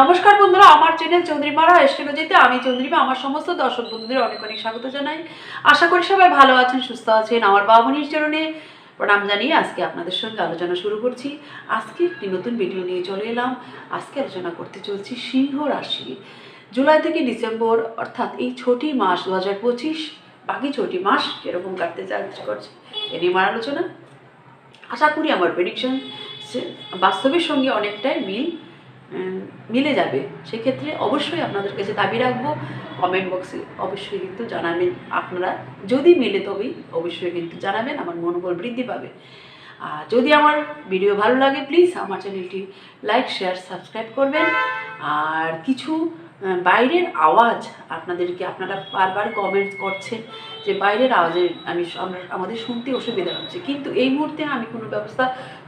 নমস্কার বন্ধুরা, আমার চ্যানেল চন্দ্রিমারা এস্ট্রোলজিতে আমি চন্দ্রিমা, আমার সমস্ত দর্শক বন্ধুদের অনেক অনেক স্বাগত জানাই। আশা করি সবাই ভালো আছেন, সুস্থ আছেন। আমার বাবনির চরণে প্রণাম জানিয়ে আজকে আপনাদের সঙ্গে আলোচনা শুরু করছি। আজকে একটি নতুন ভিডিও নিয়ে চলে এলাম। আজকে আলোচনা করতে চলছি সিংহ রাশি। জুলাই থেকে ডিসেম্বর, অর্থাৎ এই ছটি মাস দু হাজার পঁচিশ, বাকি ছটি মাস কীরকম কাটতে চার্জ করছে, এ নিয়ে আমার আলোচনা। আশা করি আমার প্রেডিকশন বাস্তবের সঙ্গে অনেকটাই মিল। মিলে যাবে। সেক্ষেত্রে অবশ্যই আপনাদের কাছে দাবি রাখব। কমেন্ট বক্সে অবশ্যই কিন্তু জানাবেন আপনারা। যদি মিলে তবেই অবশ্যই কিন্তু জানাবেন, আমার মনোবল বৃদ্ধি পাবে। আর যদি আমার ভিডিও ভালো লাগে প্লিজ আমার চ্যানেলটি লাইক শেয়ার সাবস্ক্রাইব করবেন। আর কিছু বাইরের আওয়াজ আপনাদেরকে, আপনারা বারবার কমেন্ট করছেন যে বাইরের আওয়াজে আমি আমাদের শুনতে অসুবিধা হচ্ছে। কিন্তু এই মুহূর্তে আমি কোনো ব্যবস্থা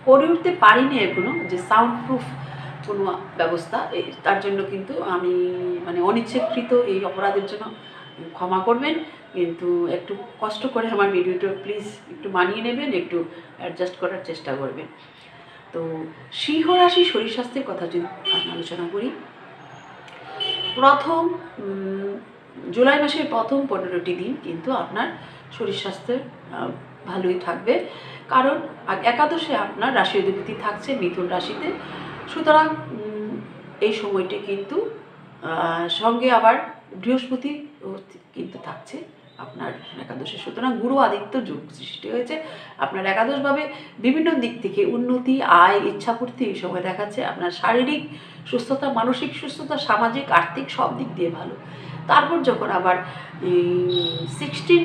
করে উঠতে পারিনি এখনও যে সাউন্ড প্রুফ কোনো ব্যবস্থা। তার জন্য কিন্তু আমি মানে অনিচ্ছাকৃত এই অপরাধের জন্য ক্ষমা করবেন। কিন্তু একটু কষ্ট করে আমার ভিডিওটা প্লিজ একটু মানিয়ে নেবেন, একটু অ্যাডজাস্ট করার চেষ্টা করবেন। তো সিংহ রাশি শরীর স্বাস্থ্যের কথা যদি আলোচনা করি, প্রথম জুলাই মাসের প্রথম পনেরোটি দিন কিন্তু আপনার শরীর স্বাস্থ্যের ভালোই থাকবে। কারণ একাদশে আপনার রাশি অধিপতি থাকছে মিথুন রাশিতে। সুতরাং এই সময়টি কিন্তু সঙ্গে আবার বৃহস্পতি কিন্তু থাকছে আপনার একাদশে। সুতরাং গুরু আদিত্য যোগ সৃষ্টি হয়েছে। আপনার একাদশভাবে বিভিন্ন দিক থেকে উন্নতি, আয়, ইচ্ছাপূর্তি এই সময় দেখাচ্ছে। আপনার শারীরিক সুস্থতা, মানসিক সুস্থতা, সামাজিক, আর্থিক সব দিক দিয়ে ভালো। তারপর যখন আবার সিক্সটিন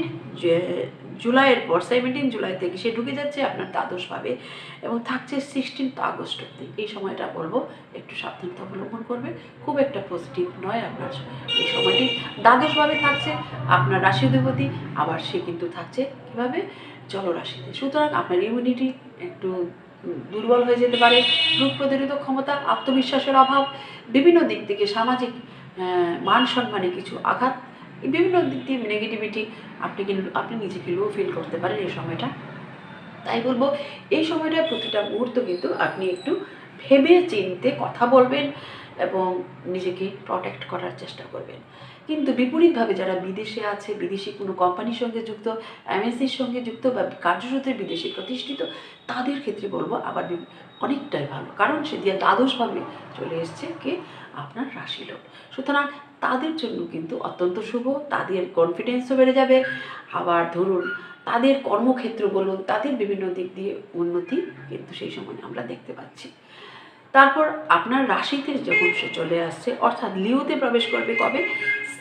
জুলাইয়ের পর সেভেন্টিন জুলাই থেকে সে ঢুকে যাচ্ছে আপনার দ্বাদশভাবে এবং থাকছে সিক্সটিন্থ আগস্ট অব্দি এই সময়টা বলব, একটু সাবধানতা অবলম্বন করবে খুব একটা পজিটিভ নয় আপনার এই সময়টি। দ্বাদশভাবে থাকছে আপনার রাশি অধিপতি আবার সে কিন্তু থাকছে কীভাবে? জলরাশিতে। সুতরাং আপনার ইমিউনিটি একটু দুর্বল হয়ে যেতে পারে। রোগ প্রতিরোধক ক্ষমতা, আত্মবিশ্বাসের অভাব, বিভিন্ন দিক থেকে সামাজিক মান সম্মানে কিছু আঘাত বিভিন্ন দিক দিয়ে নেগেটিভিটি আপনি কিন্তু, আপনি নিজেকে লো ফিল করতে পারেন এই সময়টা। তাই বলব, এই সময়টা প্রতিটা মুহূর্ত কিন্তু আপনি একটু ভেবে চিনতে কথা বলবেন। এবং নিজেকে প্রটেক্ট করার চেষ্টা করবেন। কিন্তু বিপরীতভাবে যারা বিদেশে আছে, বিদেশি কোনো কোম্পানির সঙ্গে যুক্ত এমএসসির সঙ্গে যুক্ত বা কার্যসূত্রে বিদেশি প্রতিষ্ঠিত, তাদের ক্ষেত্রে বলব আবার অনেকটাই ভালো। কারণ সে দিয়ে দ্বাদশভাবে চলে এসছে কে? আপনার রাশি লোক সুতরাং তাদের জন্য কিন্তু অত্যন্ত শুভ, তাদের কনফিডেন্সও বেড়ে যাবে। আবার ধরুন, তাদের কর্মক্ষেত্র বলুন, তাদের বিভিন্ন দিক দিয়ে উন্নতি কিন্তু সেই সময় আমরা দেখতে পাচ্ছি। তারপর আপনার রাশিতে যখন সে চলে আসছে, অর্থাৎ লিওতে প্রবেশ করবে কবে?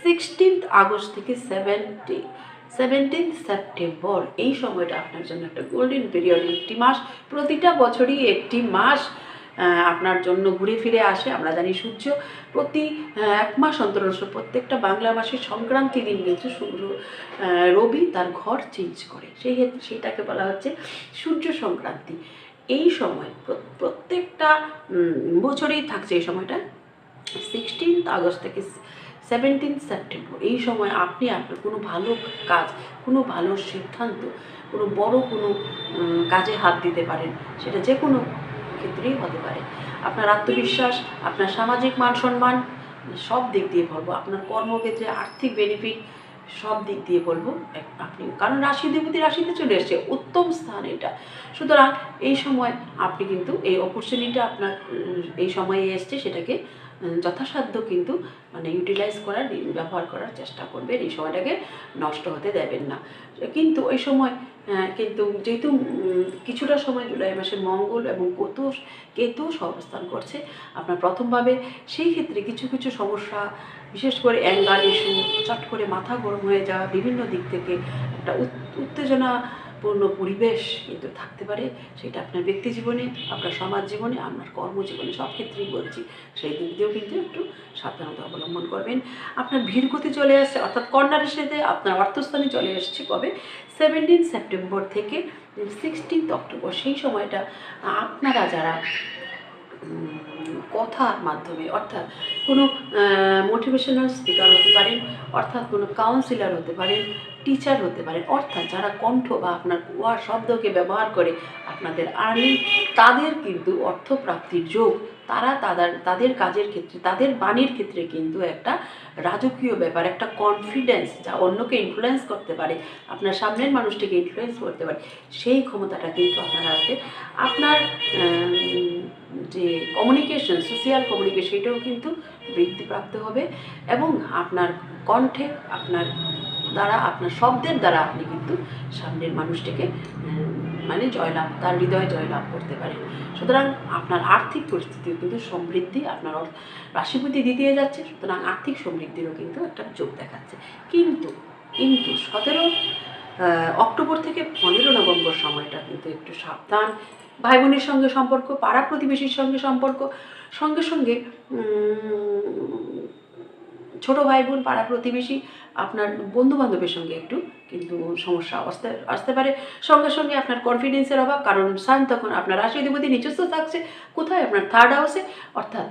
সিক্সটিন্থ আগস্ট থেকে সেভেন্টি সেভেন্টিন সেপ্টেম্বর এই সময়টা আপনার জন্য একটা গোল্ডেন পিরিয়ড একটি মাস। প্রতিটা বছরই একটি মাস আপনার জন্য ঘুরে ফিরে আসে। আমরা জানি সূর্য প্রতি এক মাস অন্তর প্রত্যেকটা বাংলা মাসের সংক্রান্তি দিন কিন্তু রবি তার ঘর চেঞ্জ করে। সেই সেটাকে বলা হচ্ছে সূর্য সংক্রান্তি। এই সময় প্রত্যেকটা বছরেই থাকছে এই সময়টা সিক্সটিন্থ আগস্ট থেকে সেভেন্টিন সেপ্টেম্বর এই সময় আপনি আপনার কোনো ভালো কাজ, কোনো ভালো সিদ্ধান্ত, কোনো বড় কোনো কাজে হাত দিতে পারেন, সেটা যে কোনো ক্ষেত্রেই হতে পারে। আপনার আত্মবিশ্বাস, আপনার সামাজিক মান সম্মান সব দিক দিয়ে বলব আপনার কর্মক্ষেত্রে আর্থিক বেনিফিট সব দিক দিয়ে বলব আপনি, কারণ রাশি দেবতী রাশিতে চলে এসছে, উত্তম স্থান এটা। সুতরাং এই সময় আপনি কিন্তু এই অপরচুনিটি আপনার, এই সময়ে এসছে, সেটাকে যথাসাধ্য কিন্তু মানে ইউটিলাইজ করার, ব্যবহার করার চেষ্টা করবেন। এই সময়টাকে নষ্ট হতে দেবেন না। কিন্তু ওই সময় কিন্তু যেহেতু কিছুটা সময় জুলাই মাসে মঙ্গল এবং কেতু কেতু অবস্থান করছে, আপনার প্রথমভাবে সেই ক্ষেত্রে কিছু কিছু সমস্যা, বিশেষ করে অ্যাঙ্গার ইস্যু চট করে মাথা গরম হয়ে যাওয়া, বিভিন্ন দিক থেকে একটা উত- উত্তেজনাপূর্ণ পরিবেশ কিন্তু থাকতে পারে, সেটা আপনার ব্যক্তি জীবনে, আপনার সমাজ জীবনে, আপনার কর্মজীবনে, সব ক্ষেত্রেই বলছি। সেই দিক দিয়েও কিন্তু একটু সাবধানতা অবলম্বন করবেন। আপনার ভীরগতি চলে আসছে অর্থাৎ কর্নার সাথে আপনার অর্থস্থানে চলে এসছে কবে? সেভেন্টিন সেপ্টেম্বর থেকে সিক্সটিন্থ অক্টোবর, সেই সময়টা আপনারা যারা কথার মাধ্যমে, অর্থাৎ কোনো মোটিভেশনাল স্পিকার হতে পারেন, অর্থাৎ কোনো কাউন্সিলর হতে পারেন টিচার হতে পারেন। অর্থাৎ যারা কণ্ঠ বা আপনার ওয়া শব্দকে ব্যবহার করে আপনাদের আর্নিং তাদের কিন্তু অর্থপ্রাপ্তির যোগ, তারা তাদের তাদের কাজের ক্ষেত্রে, তাদের বাণীর ক্ষেত্রে কিন্তু একটা রাজকীয় ব্যাপার, একটা কনফিডেন্স যা অন্যকে ইনফ্লুয়েন্স করতে পারে, আপনার সামনের মানুষটিকে ইনফ্লুয়েন্স করতে পারে, সেই ক্ষমতাটা কিন্তু আপনার আসবে আপনার যে কমিউনিকেশন সোশিয়াল কমিউনিকেশন এটাও কিন্তু বৃদ্ধিপ্রাপ্ত হবে এবং আপনার কণ্ঠে আপনার দ্বারা, আপনার শব্দের দ্বারা আপনি কিন্তু সামনের মানুষটিকে মানে জয়লাভ, তার হৃদয় জয়লাভ করতে পারেন। সুতরাং আপনার আর্থিক পরিস্থিতিও কিন্তু সমৃদ্ধি, আপনার রাশিপতি দ্বিতীয় যাচ্ছে, সুতরাং আর্থিক সমৃদ্ধিরও কিন্তু একটা যোগ দেখাচ্ছে। কিন্তু কিন্তু সতেরো অক্টোবর থেকে পনেরো নভেম্বর সময়টা কিন্তু একটু সাবধান। ভাই বোনের সঙ্গে সম্পর্ক পাড়া প্রতিবেশীর সঙ্গে সম্পর্ক, সঙ্গে সঙ্গে ছোট ভাই বোন পাড়া প্রতিবেশী, আপনার বন্ধু বান্ধবের সঙ্গে একটু কিন্তু সমস্যা আসতে আসতে পারে। সঙ্গে সঙ্গে আপনার কনফিডেন্সের অভাব, কারণ সান তখন আপনার রাশি অধিপতি নিজস্ব থাকছে। কোথায়? আপনার থার্ড হাউসে অর্থাৎ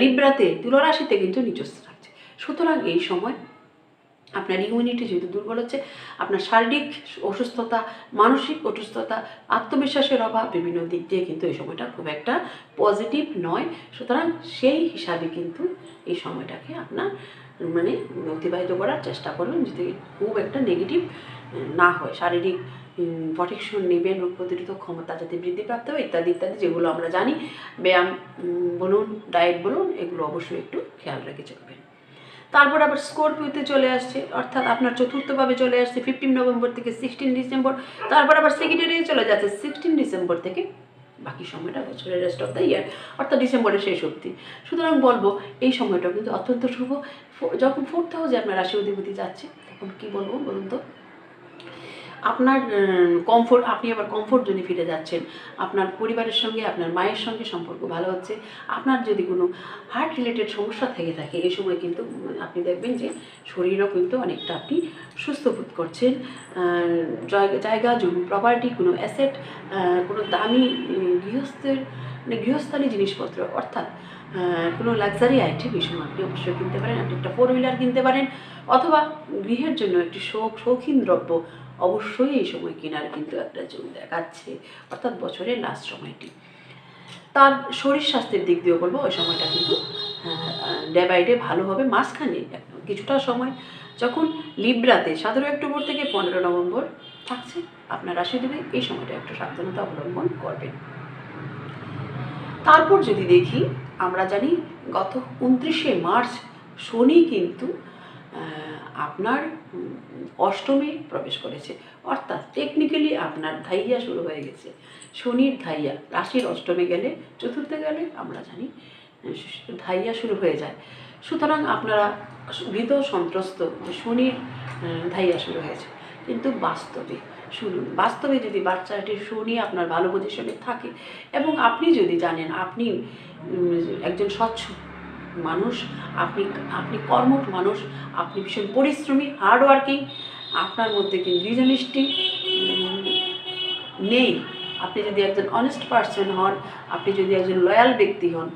লিব্রাতে তুলা রাশিতে কিন্তু নিজস্ব থাকছে। সুতরাং এই সময় আপনার ইমিউনিটি যেহেতু দুর্বল হচ্ছে, আপনার শারীরিক অসুস্থতা, মানসিক অসুস্থতা, আত্মবিশ্বাসের অভাব বিভিন্ন দিক দিয়ে কিন্তু এই সময়টা খুব একটা পজিটিভ নয়। সুতরাং সেই হিসাবে কিন্তু এই সময়টাকে আপনার মানে অতিবাহিত করার চেষ্টা করবেন যাতে খুব একটা নেগেটিভ না হয়। শারীরিক প্রোটেকশন নেবেন, রোগ প্রতিরোধক ক্ষমতা যাতে বৃদ্ধিপ্রাপ্ত হয়, ইত্যাদি ইত্যাদি, যেগুলো আমরা জানি। ব্যায়াম বলুন ডায়েট বলুন, এগুলো অবশ্যই একটু খেয়াল রেখে চলবেন। তারপর আবার স্করপিওতে চলে আসছে, অর্থাৎ আপনার চতুর্থভাবে চলে আসছে ফিফটিন নভেম্বর থেকে সিক্সটিন ডিসেম্বর তারপর আবার সেকেন্ডারি চলে যাচ্ছে সিক্সটিন ডিসেম্বর থেকে বাকি সময়টা বছরের রেস্ট অফ দ্য ইয়ার অর্থাৎ ডিসেম্বরের শেষ অবধি। সুতরাং বলব, এই সময়টা কিন্তু অত্যন্ত শুভ। যখন ফোর্থ হাউসে আপনার রাশি অধিপতি যাচ্ছে, তখন কী বলব বলুন তো? আপনার কমফোর্ট আপনি আবার কমফোর্ট জোনে ফিরে যাচ্ছেন। আপনার পরিবারের সঙ্গে, আপনার মায়ের সঙ্গে সম্পর্ক ভালো হচ্ছে। আপনার যদি কোনো হার্ট রিলেটেড সমস্যা থেকে থাকে এই সময় কিন্তু আপনি দেখবেন যে শরীরও কিন্তু অনেকটা আপনি সুস্থ বোধ করছেন। জায়গা- জমি প্রপার্টি কোনো অ্যাসেট কোনো দামি গৃহস্থের মানে গৃহস্থালী জিনিসপত্র, অর্থাৎ কোনো লাক্সারি আইটেম এই সময় আপনি অবশ্যই কিনতে পারেন। আপনি একটা ফোর হুইলার কিনতে পারেন। অথবা গৃহের জন্য একটি শৌক, শৌখিন দ্রব্য অবশ্যই এই সময় কেনার কিন্তু একটা যোগ দেখাচ্ছে, অর্থাৎ বছরের লাস্ট সময়টি। তার শরীর স্বাস্থ্যের দিক দিয়েও বলব, ওই সময়টা কিন্তু ডে বাই ডে মাঝখানে কিছুটা সময় যখন লিব্রাতে, সতেরো অক্টোবর থেকে পনেরো নভেম্বর থাকছে, আপনার রাশি দেবে, এই সময়টা একটু সাবধানতা অবলম্বন করবেন। তারপর যদি দেখি, আমরা জানি গত উনত্রিশে মার্চ শনি কিন্তু আপনার অষ্টমে প্রবেশ করেছে। অর্থাৎ টেকনিক্যালি আপনার ধাইয়া শুরু হয়ে গেছে। শনির ধাইয়া, রাশির অষ্টমে গেলে চতুর্থে গেলে আমরা জানি ধাইয়া শুরু হয়ে যায়। সুতরাং আপনারা ভীত সন্ত্রস্ত শনির ধাইয়া শুরু হয়েছে। কিন্তু বাস্তবে শুনুন, বাস্তবে যদি বাচ্চাটির শনি আপনার ভালো পজিশনে থাকে, এবং আপনি যদি জানেন, আপনি একজন স্বচ্ছ মানুষ, আপনি আপনি কর্মঠ মানুষ, আপনি ভীষণ পরিশ্রমী হার্ডওয়ার্কিং আপনার মধ্যে কিন্তু রিজনিস্টি নেই। আপনি যদি একজন অনেস্ট পার্সন হন, আপনি যদি একজন লয়াল ব্যক্তি হন,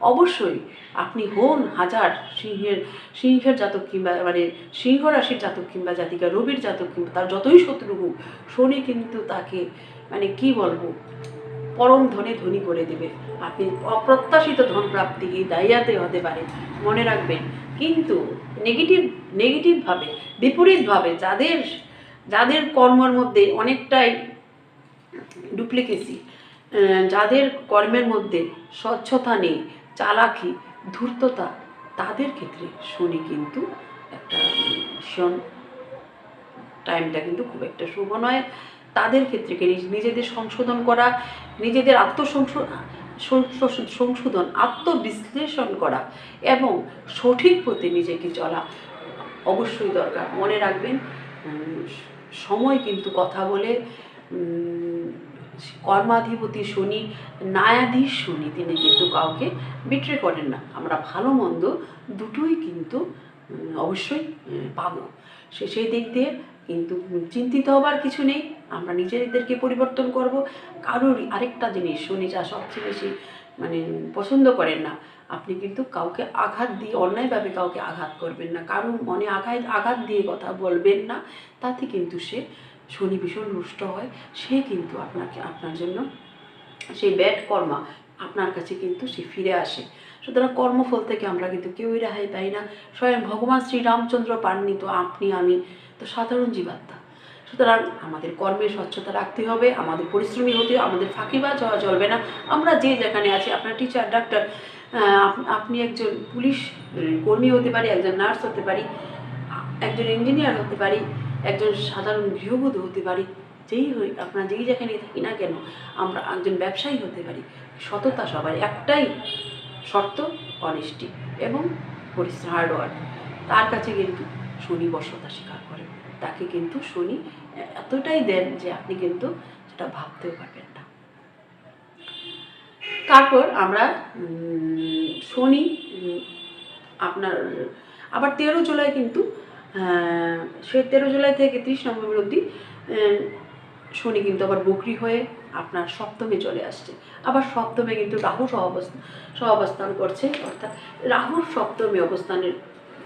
অবশ্যই আপনি হন হাজার সিংহের সিংহের জাতক কিংবা মানে সিংহ রাশির জাতক কিংবা জাতিকা, রবির জাতক কিংবা তার যতই শত্রু হোক, শনি কিন্তু তাকে মানে কি বলব পরম ধনে ধনী করে দেবে। আপনি অপ্রত্যাশিত ধন প্রাপ্তি এই দায়িয়াতে হতে পারে, মনে রাখবেন। কিন্তু নেগেটিভ নেগেটিভভাবে বিপরীতভাবে যাদের যাদের কর্মের মধ্যে অনেকটাই ডুপ্লিকেসি যাদের কর্মের মধ্যে স্বচ্ছতা নেই, চালাকি, ধূর্ততা, তাদের ক্ষেত্রে শনি কিন্তু একটা ভীষণ টাইমটা কিন্তু খুব একটা শুভ নয়। তাদের ক্ষেত্রে নিজ- নিজেদের সংশোধন করা, নিজেদের আত্মসংশোধন সংশোধন, আত্মবিশ্লেষণ করা এবং সঠিক পথে নিজেকে চলা অবশ্যই দরকার। মনে রাখবেন সময় কিন্তু কথা বলে কর্মাধিপতি শনি, ন্যায়াধীশ শনি, তিনি কিন্তু কাউকে বিট্রে করেন না। আমরা ভালো মন্দ দুটোই কিন্তু অবশ্যই পাবো। সে সেই দিক দিয়ে কিন্তু চিন্তিত হবার কিছু নেই। আমরা নিজেদেরকে পরিবর্তন করব। কারোর আরেকটা জিনিস শনি যা সবচেয়ে বেশি মানে পছন্দ করেন না, আপনি কিন্তু কাউকে আঘাত দিয়ে, অন্যায়ভাবে কাউকে আঘাত করবেন না। কারণ মনে আঘাত আঘাত দিয়ে কথা বলবেন না, তাতে কিন্তু সে শনি ভীষণ রুষ্ট হয়। সে কিন্তু আপনাকে, আপনার জন্য সেই ব্যাড কর্মা আপনার কাছে কিন্তু সে ফিরে আসে। সুতরাং কর্মফল থেকে আমরা কিন্তু কেউই রেহাই পাই না। স্বয়ং ভগবান শ্রীরামচন্দ্র পাননি তো আপনি, আমি তো সাধারণ জীবাত্মা। সুতরাং আমাদের কর্মে স্বচ্ছতা রাখতে হবে, আমাদের পরিশ্রমী হতে আমাদের ফাঁকিবাজ হওয়া চলবে না। আমরা যে যেখানে আছি, আপনার টিচার ডাক্তার আপনি একজন পুলিশ কর্মী হতে পারি, একজন নার্স হতে পারি, একজন ইঞ্জিনিয়ার হতে পারি, একজন সাধারণ গৃহবধূ হতে পারি, যেই হই, আপনার যেই যেখানে থাকি না কেন, আমরা একজন ব্যবসায়ী হতে পারি। সততা সবার, একটাই শর্ত অনেস্টি এবং পরিশ্রম হার্ডওয়ার্ক তার কাছে কিন্তু শনি বর্ষতা স্বীকার করে। তাকে কিন্তু শনি এতটাই দেন যে আপনি কিন্তু সেটা ভাবতেও পারবেন না। তারপর আমরা শনি আপনার, আবার তেরো জুলাই কিন্তু সে তেরো জুলাই থেকে তিরিশ নভেম্বর অবধি শনি কিন্তু আবার বকরি হয়ে আপনার সপ্তমে চলে আসছে। আবার সপ্তমে কিন্তু রাহু সহ অবস্থান সহ করছে, অর্থাৎ রাহুর সপ্তমে অবস্থানের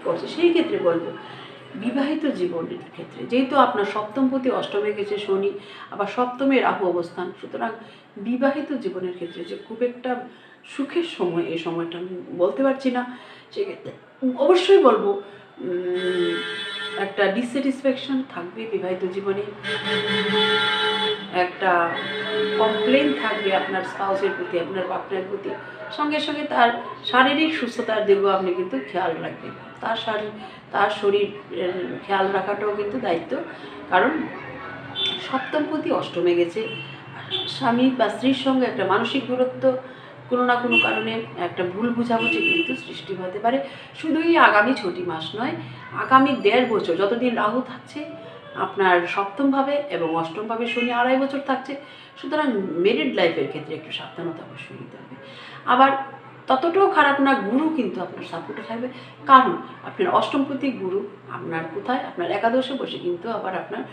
করছে। সেই ক্ষেত্রে বলব বিবাহিত জীবনের ক্ষেত্রে, যেহেতু আপনার সপ্তম প্রতি অষ্টমে গেছে শনি, আবার সপ্তমে রাহু অবস্থান, সুতরাং বিবাহিত জীবনের ক্ষেত্রে যে খুব একটা সুখের সময়, এই সময়টা আমি বলতে পারছি না, সেক্ষেত্রে অবশ্যই বলব একটা ডিসস্যাটিসফ্যাকশন থাকবে বিবাহিত জীবনে, একটা কমপ্লেন থাকবে আপনার স্পাউসের প্রতি, আপনার পার্টনারের প্রতি। সঙ্গে সঙ্গে তার শারীরিক সুস্থতার দিকেও আপনি কিন্তু খেয়াল রাখবেন। তার শারীর তার শরীর খেয়াল রাখাটাও কিন্তু দায়িত্ব। কারণ সপ্তম প্রতি অষ্টমে গেছে। স্বামী বা স্ত্রীর সঙ্গে একটা মানসিক দূরত্ব কোনো না কোনো কারণে একটা ভুল বোঝাবুঝি কিন্তু সৃষ্টি হতে পারে। শুধুই আগামী ছটি মাস নয়, আগামী দেড় বছর, যতদিন রাহু থাকছে, আপনার সপ্তমভাবে এবং অষ্টমভাবে শনি আড়াই বছর থাকছে, সুতরাং মেরিড লাইফের ক্ষেত্রে একটু সাবধানতা অবশ্যই নিতে হবে। আবার ততটাও খারাপ না, গুরু কিন্তু আপনার সাপোর্টে থাকবে। কারণ আপনার অষ্টমপতি গুরু আপনার কোথায়? আপনার একাদশে বসে কিন্তু আবার আপনার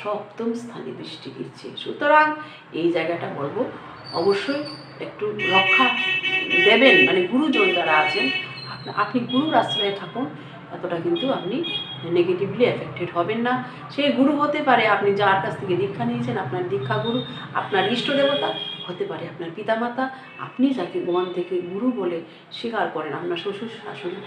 সপ্তম স্থানে দৃষ্টি দিচ্ছে। সুতরাং এই জায়গাটা বলব, অবশ্যই একটু রক্ষা দেবেন মানে গুরুজন যারা আছেন, আপনি গুরুর আশ্রয়ে থাকুন, এতটা কিন্তু আপনি নেগেটিভলি এফেক্টেড হবেন না। সে গুরু হতে পারে, আপনি যার কাছ থেকে দীক্ষা নিয়েছেন, আপনার দীক্ষা গুরু, আপনার ইষ্ট দেবতা, হতে পারে আপনার পিতামাতা, আপনি যাকে গোয়ান থেকে গুরু বলে স্বীকার করেন, আপনার শ্বশুর শাশুড়ি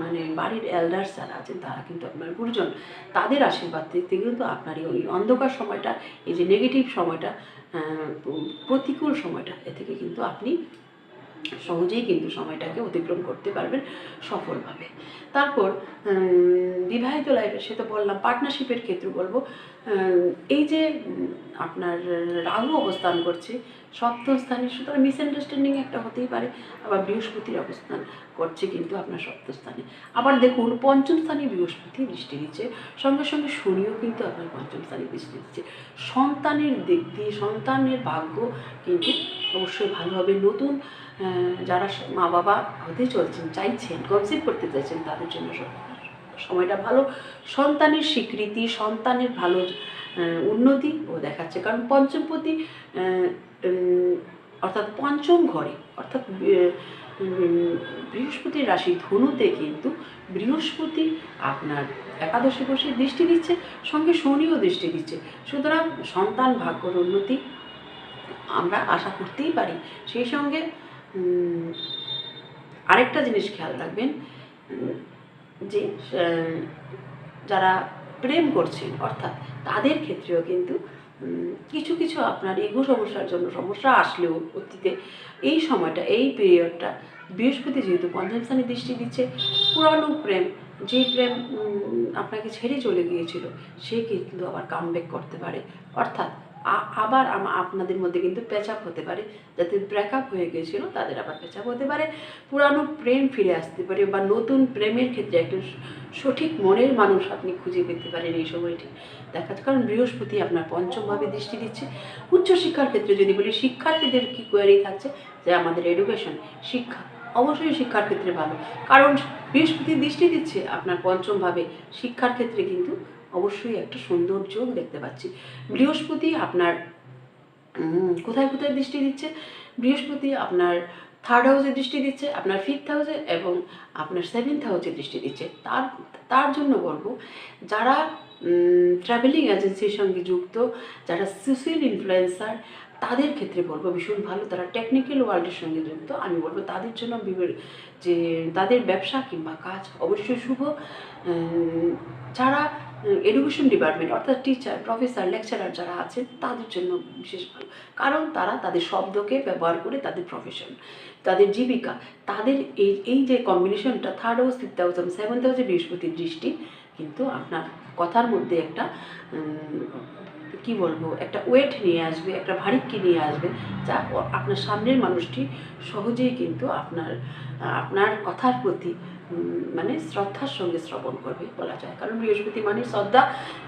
মানে বাড়ির এল্ডার্স যারা আছেন, তারা কিন্তু আপনার গুরুজন। তাদের আশীর্বাদ থেকে কিন্তু আপনার এই অন্ধকার সময়টা, এই যে নেগেটিভ সময়টা প্রতিকূল সময়টা এ থেকে কিন্তু আপনি সহজেই কিন্তু সময়টাকে অতিক্রম করতে পারবেন সফলভাবে। তারপর বিবাহিত লাইফে সে তো বললাম পার্টনারশিপের ক্ষেত্রে বলব এই যে আপনার রাহু অবস্থান করছে, সপ্তম স্থানে, সুতরাং মিসআন্ডারস্ট্যান্ডিং একটা হতেই পারে, আবার বৃহস্পতির অবস্থান করছে কিন্তু আপনার সপ্তম স্থানে। আবার দেখুন, পঞ্চম স্থানে বৃহস্পতি দৃষ্টি দিচ্ছে, সঙ্গে সঙ্গে শনিও কিন্তু আপনার পঞ্চম স্থানে দৃষ্টি দিচ্ছে। সন্তানের দিক দিয়ে, সন্তানের ভাগ্য কিন্তু অবশ্যই ভালো হবে। নতুন যারা মা বাবা হতে চলছেন, চাইছেন কনসিভ করতে চাইছেন, তাদের জন্য সময়টা ভালো। সন্তানের স্বীকৃতি, সন্তানের ভালো উন্নতি ও দেখাচ্ছে। কারণ পঞ্চমপতি অর্থাৎ পঞ্চম ঘরে, অর্থাৎ বৃহস্পতির রাশি ধনুতে কিন্তু বৃহস্পতি আপনার একাদশে বসে দৃষ্টি দিচ্ছে, সঙ্গে শনিও দৃষ্টি দিচ্ছে। সুতরাং সন্তান ভাগ্যর উন্নতি আমরা আশা করতেই পারি। সেই সঙ্গে আরেকটা জিনিস খেয়াল রাখবেন যে যারা প্রেম করছেন, অর্থাৎ তাদের ক্ষেত্রেও কিন্তু কিছু কিছু আপনার এগো সমস্যার জন্য সমস্যা আসলেও অতীতে এই সময়টা, এই পিরিয়ডটা বৃহস্পতি যেহেতু পঞ্চম স্থানে দৃষ্টি দিচ্ছে, পুরানো প্রেম, যে প্রেম আপনাকে ছেড়ে চলে গিয়েছিল, সে কিন্তু আবার কামব্যাক করতে পারে। অর্থাৎ আবার আপনাদের মধ্যে কিন্তু প্যাচাপ হতে পারে। যাতে ব্রেকআপ হয়ে গিয়েছিল, তাদের আবার প্যাচাপ হতে পারে। পুরানো প্রেম ফিরে আসতে পারে বা নতুন প্রেমের ক্ষেত্রে একটা সঠিক মনের মানুষ আপনি খুঁজে পেতে পারেন এই সময়টি। দেখা কারণ বৃহস্পতি আপনার পঞ্চমভাবে দৃষ্টি দিচ্ছে। উচ্চশিক্ষার ক্ষেত্রে যদি বলি, শিক্ষার্থীদের কি কোয়ারি থাকছে? যে আমাদের এডুকেশন শিক্ষা অবশ্যই শিক্ষার ক্ষেত্রে ভালো। কারণ বৃহস্পতি দৃষ্টি দিচ্ছে আপনার পঞ্চমভাবে। শিক্ষার ক্ষেত্রে কিন্তু অবশ্যই একটা সুন্দর যোগ দেখতে পাচ্ছি। বৃহস্পতি আপনার কোথায় কোথায় দৃষ্টি দিচ্ছে? বৃহস্পতি আপনার থার্ড হাউসে দৃষ্টি দিচ্ছে, আপনার ফিফথ হাউসে এবং আপনার সেভেন্থ হাউসে দৃষ্টি দিচ্ছে। তার তার জন্য বলব, যারা ট্রাভেলিং এজেন্সির সঙ্গে যুক্ত, যারা সোশ্যাল ইনফ্লুয়েন্সার তাদের ক্ষেত্রে বলব ভীষণ ভালো। তারা টেকনিক্যাল ওয়ার্ল্ডের সঙ্গে যুক্ত, আমি বলব তাদের জন্য যে, তাদের ব্যবসা কিংবা কাজ অবশ্যই শুভ। যারা এডুকেশন ডিপার্টমেন্ট অর্থাৎ টিচার প্রফেসর লেকচারার যারা আছেন, তাদের জন্য বিশেষ ভালো। কারণ তারা তাদের শব্দকে ব্যবহার করে তাদের প্রফেশন তাদের জীবিকা, তাদের এই এই যে কম্বিনেশনটা থার্ড হাউস ফিফথ হাউস এবং সেভেন্থ হাউসে বৃহস্পতির দৃষ্টি, কিন্তু আপনার কথার মধ্যে একটা কি বলব, একটা ওয়েট নিয়ে আসবে, একটা ভারিক্কি নিয়ে আসবে, যা আপনার সামনের মানুষটি সহজেই কিন্তু আপনার আপনার কথার প্রতি মানে শ্রদ্ধার সঙ্গে শ্রবণ করবে বলা যায়। কারণ বৃহস্পতি মানে শ্রদ্ধা,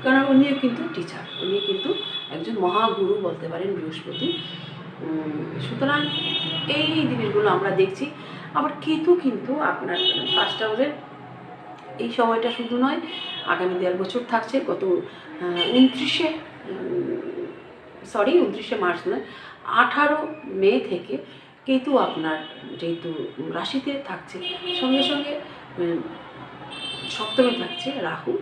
কারণ উনিও কিন্তু টিচার উনি কিন্তু একজন মহাগুরু বলতে পারেন বৃহস্পতি। সুতরাং এই জিনিসগুলো আমরা দেখছি। আবার কেতু কিন্তু আপনার ফার্স্ট হাউসের এই সময়টা শুধু নয়, আগামী দেড় বছর থাকছে, গত উনত্রিশে সরি উনত্রিশে মার্চ নয়, আঠারো মে থেকে কেতু আপনার যেহেতু রাশিতে থাকছে, সঙ্গে সঙ্গে সপ্তমে থাকছে রাহু।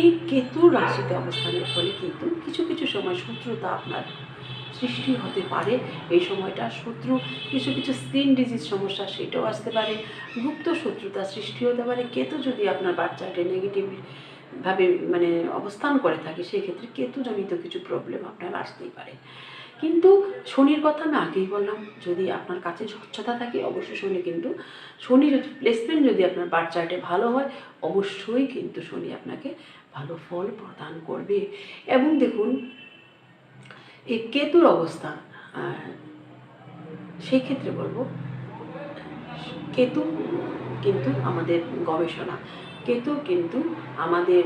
এই কেতু রাশিতে অবস্থানের ফলে কিন্তু কিছু কিছু সময় শত্রুতা আপনার সৃষ্টি হতে পারে। এই সময়টা শত্রু, কিছু কিছু স্কিন ডিজিজ সমস্যা সেটাও আসতে পারে। গুপ্ত শত্রুতা সৃষ্টি হতে পারে। কেতু যদি আপনার বাচ্চাকে নেগেটিভ ভাবে মানে অবস্থান করে থাকে সেই ক্ষেত্রে কেতুজনিত কিছু প্রবলেম আপনার আসতেই পারে। কিন্তু শনির কথা আমি আগেই বললাম, যদি আপনার কাছে স্বচ্ছতা থাকে অবশ্যই শনি কিন্তু, শনির প্লেসমেন্ট যদি আপনার বার্থ চার্টে ভালো হয়, অবশ্যই কিন্তু শনি আপনাকে ভালো ফল প্রদান করবে। এবং দেখুন, এই কেতুর অবস্থান সেই ক্ষেত্রে বলব, কেতু কিন্তু আমাদের গবেষণা। কেতু কিন্তু আমাদের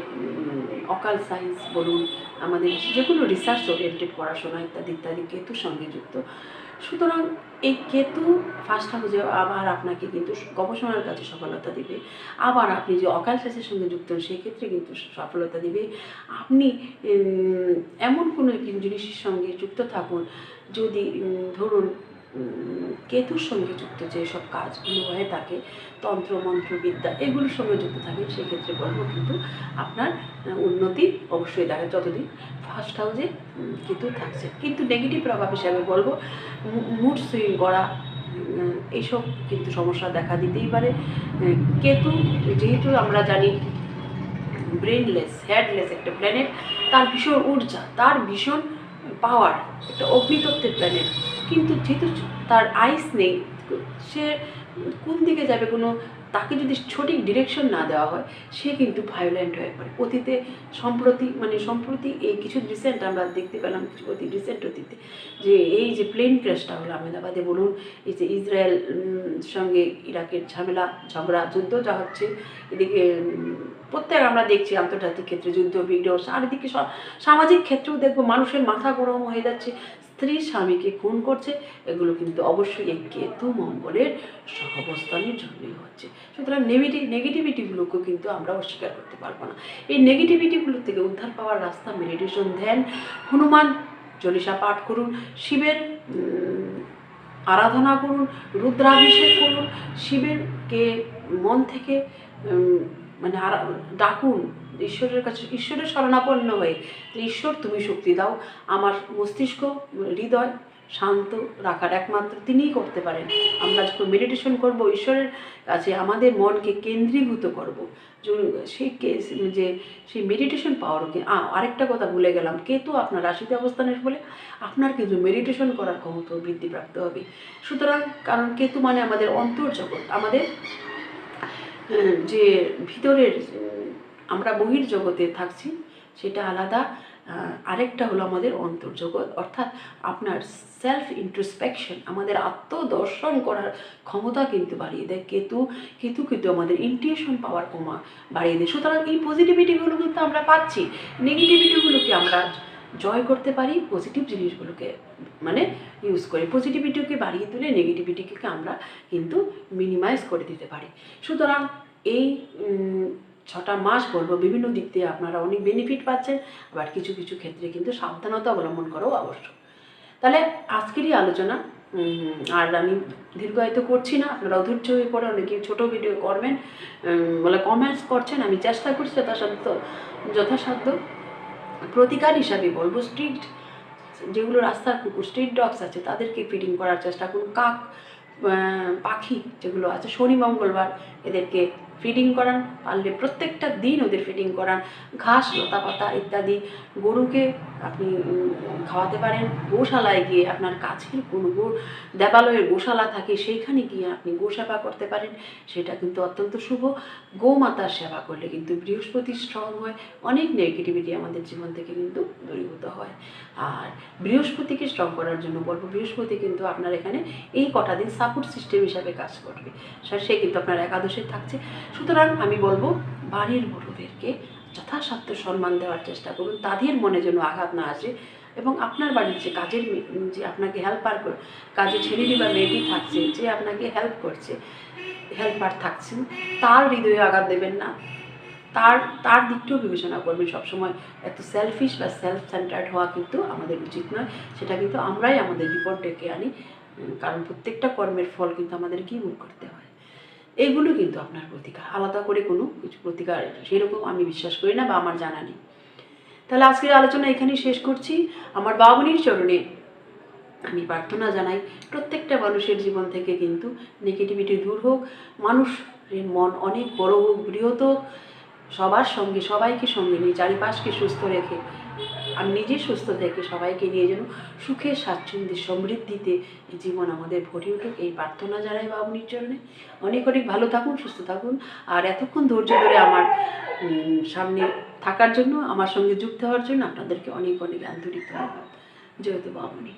অকাল সায়েন্স বলুন, আমাদের যে কোনো রিসার্চ ওরিয়েন্টেড পড়াশোনা ইত্যাদি ইত্যাদি কেতুর সঙ্গে যুক্ত। সুতরাং এই কেতু ফার্স্ট হাউসে আবার আপনাকে কিন্তু গবেষণার কাছে সফলতা দিবে। আবার আপনি যে অকাল সায়েন্সের সঙ্গে যুক্ত, সেই ক্ষেত্রে কিন্তু সফলতা দিবে। আপনি এমন কোনো জিনিসের সঙ্গে যুক্ত থাকুন, যদি ধরুন কেতুর সঙ্গে যুক্ত যেসব কাজগুলো হয়ে থাকে তন্ত্র, মন্ত্র, বিদ্যা এগুলোর সঙ্গে যুক্ত থাকে, সেক্ষেত্রে বলব কিন্তু আপনার উন্নতি অবশ্যই দেখা যতদিন ফার্স্ট হাউসে কেতু থাকছে। কিন্তু নেগেটিভ প্রভাব হিসাবে বলব মুড সুইং করা এইসব কিন্তু সমস্যা দেখা দিতেই পারে। কেতু যেহেতু আমরা জানি ব্রেনলেস হেডলেস একটা প্ল্যানেট তার ভীষণ ঊর্জা, তার ভীষণ পাওয়ার, একটা অগ্নিতত্ত্বের প্ল্যানেট কিন্তু যেহেতু তার আইস নেই, সে কোন দিকে যাবে কোনো, তাকে যদি সঠিক ডিরেকশন না দেওয়া হয়, সে কিন্তু ভায়োলেন্ট হয়ে পড়ে। অতীতে সম্প্রতি মানে সম্প্রতি এই কিছু রিসেন্ট আমরা দেখতে পেলাম, কিছু অতি রিসেন্ট অতীতে, যে এই যে প্লেন ক্র্যাশটা হলো আহমেদাবাদে, বলুন, এই যে ইসরায়েল সঙ্গে ইরাকের ঝামেলা, ঝগড়া, যুদ্ধ যা হচ্ছে, এদিকে প্রত্যেক আমরা দেখছি আন্তর্জাতিক ক্ষেত্রে যুদ্ধ, বিগ্রহ, চারিদিকে সামাজিক ক্ষেত্রেও দেখব মানুষের মাথা গরম হয়ে যাচ্ছে। স্ত্রী স্বামীকে খুন করছে, এগুলো কিন্তু অবশ্যই এই কেতু মঙ্গলের সহাবস্থানের জন্যই হচ্ছে। সুতরাং নেগেটিভ নেগেটিভিটিগুলোকেও কিন্তু আমরা অস্বীকার করতে পারব না। এই নেগেটিভিটিগুলো থেকে উদ্ধার পাওয়ার রাস্তা মেডিটেশন ধ্যান, হনুমান চল্লিশা পাঠ করুন, শিবের আরাধনা করুন, রুদ্রাভিষেক করুন, শিবেরকে মন থেকে মানে ডাকুন, ঈশ্বরের কাছে, ঈশ্বরের শরণাপন্ন হয়ে। ঈশ্বর, তুমি শক্তি দাও। আমার মস্তিষ্ক, হৃদয় শান্ত রাখার একমাত্র তিনিই করতে পারেন। আমরা যখন মেডিটেশন করব, ঈশ্বরের কাছে আমাদের মনকে কেন্দ্রীভূত করব। সেই যে সেই মেডিটেশন পাওয়ারকে আরেকটা কথা ভুলে গেলাম। কেতু আপনার রাশিতে অবস্থানের ফলে আপনার কিন্তু মেডিটেশন করার ক্ষমতা বৃদ্ধিপ্রাপ্ত হবে। সুতরাং, কারণ কেতু মানে আমাদের অন্তর্জগৎ, আমাদের যে ভিতরের, আমরা বহির জগতে থাকছি, সেটা আলাদা। আরেকটা হলো আমাদের অন্তর্জগৎ, অর্থাৎ আপনার সেলফ ইন্ট্রোস্পেকশন আমাদের আত্মদর্শন করার ক্ষমতা কিন্তু বাড়িয়ে দেয় কেতু। কেতু কিন্তু আমাদের ইন্টিউশন পাওয়ার কমা, বাড়িয়ে দেয়। সুতরাং এই পজিটিভিটিগুলো কিন্তু আমরা পাচ্ছি নেগেটিভিটিগুলোকে আমরা জয় করতে পারি পজিটিভ জিনিসগুলোকে মানে ইউজ করে। পজিটিভিটিকে বাড়িয়ে তুলে নেগেটিভিটিকে আমরা কিন্তু মিনিমাইজ করে দিতে পারি। সুতরাং এই ছটা মাস বলব, বিভিন্ন দিক দিয়ে আপনারা অনেক বেনিফিট পাচ্ছেন, আবার কিছু কিছু ক্ষেত্রে কিন্তু সাবধানতা অবলম্বন করাও আবশ্যক। তাহলে আজকেরই আলোচনা আর আমি দীর্ঘায়িত করছি না আপনারা অধৈর্য হয়ে পড়ে অনেকে ছোট ভিডিও করবেন বলে কমেন্টস করছেন, আমি চেষ্টা করছি যথাসাধ্য যথাসাধ্য প্রতিকার হিসাবে বলব স্ট্রিট যেগুলো রাস্তার কুকুর স্ট্রিট ডগস আছে, তাদেরকে ফিডিং করার চেষ্টা করুন। কাক পাখি যেগুলো আছে, শনি, মঙ্গলবার এদেরকে ফিডিং করান, পারলে প্রত্যেকটা দিন ওদের ফিডিং করান। ঘাস লতা পাতা ইত্যাদি গরুকে আপনি খাওয়াতে পারেন। গোশালায় গিয়ে আপনার কাছের কোনো গো দেবালয়ের গোশালা থাকে, সেইখানে গিয়ে আপনি গোসেবা করতে পারেন। সেটা কিন্তু অত্যন্ত শুভ। গোমাতার সেবা করলে কিন্তু বৃহস্পতি স্ট্রং হয়। অনেক নেগেটিভিটি আমাদের জীবন থেকে কিন্তু দূরীভূত হয়। আর বৃহস্পতিকে স্ট্রং করার জন্য বলব, বৃহস্পতি কিন্তু আপনার এখানে এই কটা দিন সাপোর্ট সিস্টেম হিসাবে কাজ করবে। সে কিন্তু আপনার একাদশে থাকছে। সুতরাং আমি বলব, বাড়ির বড়োদেরকে যথাসাধ্য সম্মান দেওয়ার চেষ্টা করুন। তাদের মনে যেন আঘাত না আসে এবং আপনার বাড়ির যে কাজের যে আপনাকে হেল্পার কাজে ছেলেটি বা মেয়েটি থাকছে, যে আপনাকে হেল্প করছে হেল্পার থাকছেন, তার হৃদয়ে আঘাত দেবেন না। তার তার দিকটাও বিবেচনা করবেন। সবসময় এত সেলফিশ বা সেলফ সেন্টার্ড হওয়া কিন্তু আমাদের উচিত নয়। সেটা কিন্তু আমরাই আমাদের বিপদ ডেকে আনি। কারণ প্রত্যেকটা কর্মের ফল কিন্তু আমাদেরকেই ভোগ করতে হয়। এইগুলো কিন্তু আপনার প্রতিকার। আলাদা করে কোনো কিছু প্রতিকার সেরকম আমি বিশ্বাস করি না বা আমার জানা নেই। তাহলে আজকের আলোচনা এখানেই শেষ করছি। আমার বাবনির চরণে আমি প্রার্থনা জানাই, প্রত্যেকটা মানুষের জীবন থেকে কিন্তু নেগেটিভিটি দূর হোক, মানুষের মন অনেক বড় হোক, বৃহৎ হোক সবার সঙ্গে, সবাইকে সঙ্গে নিয়ে, চারিপাশকে সুস্থ রেখে, আমি নিজে সুস্থ থেকে সবাইকে নিয়ে যেন সুখে, স্বাচ্ছন্দ্যে, সমৃদ্ধিতে জীবন আমাদের ভরে উঠুক। এই প্রার্থনা জানাই বাবুনির চরণে অনেক অনেক ভালো থাকুন, সুস্থ থাকুন। আর এতক্ষণ ধৈর্য ধরে আমার সামনে থাকার জন্য, আমার সঙ্গে যুক্ত হওয়ার জন্য আপনাদেরকে অনেক অনেক আন্তরিক ধন্যবাদ। জয়তু বাবুনি।